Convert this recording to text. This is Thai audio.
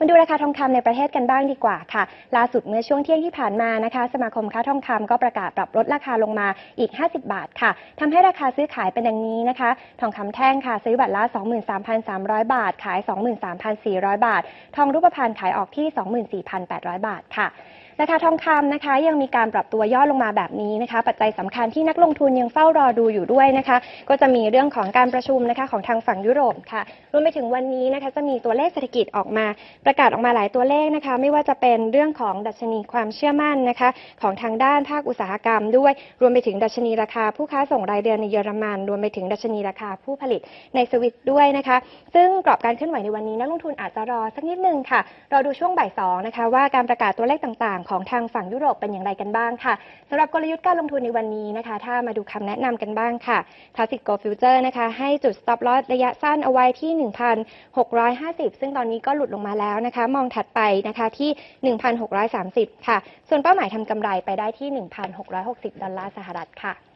มาดูราคาทองคำในประเทศกันบ้างดีกว่าค่ะ ล่าสุดเมื่อช่วงเที่ยงที่ผ่านมานะคะ สมาคมค้าทองคำก็ประกาศปรับลดราคาลงมาอีก 50 บาทค่ะทำให้ราคาซื้อขายเป็นดังนี้นะคะ ทองคำแท่งค่ะ ซื้อบาทละ 23,300 บาท ขาย 23,400 บาท ทองรูปพรรณขายออกที่ 24,800 บาทค่ะ ราคาทองคำนะคะ ยังมีการปรับตัวย่อลงมาแบบนี้นะคะ ปัจจัยสำคัญที่นักลงทุนยังเฝ้ารอดูอยู่ด้วยนะคะ ก็จะมีเรื่องของการประชุมนะคะของทางฝั่งยุโรปค่ะรวมไปถึงวันนี้นะคะ จะมีตัวเลขเศรษฐกิจออกมา ประกาศออกมาหลายตัวเลขนะคะ ไม่ว่าจะเป็นเรื่องของดัชนีความเชื่อมั่นนะคะ ของทางด้านภาคอุตสาหกรรม ด้วยรวมไปถึงดัชนีราคาผู้ค้าส่งรายเดือนในเยอรมันรวมไปถึงดัชนีราคาผู้ผลิตในสวิตด้วยนะคะ ซึ่งกรอบการเคลื่อนไหวในวันนี้นักลงทุนอาจจะรอสักนิดนึงค่ะรอดูช่วงบ่ายสองนะคะว่าการประกาศตัวเลขต่างๆของทางฝั่งยุโรปเป็นอย่างไรกันบ้างค่ะสำหรับกลยุทธ์การลงทุนในวันนี้นะคะ ถ้ามาดูคำแนะนำกันบ้างค่ะทัสติโกฟิวเจอร์นะคะให้จุด stop loss ระยะสั้นเอาไว้ที่ 1,650 ซึ่งตอนนี้ก็หลุดลงมาแล้วนะคะ มองถัดไปนะคะที่ 1,630 ค่ะ ส่วนเป้าหมายทำกำไรไปได้ที่ 1,660 ดอลลาร์สหรัฐค่ะ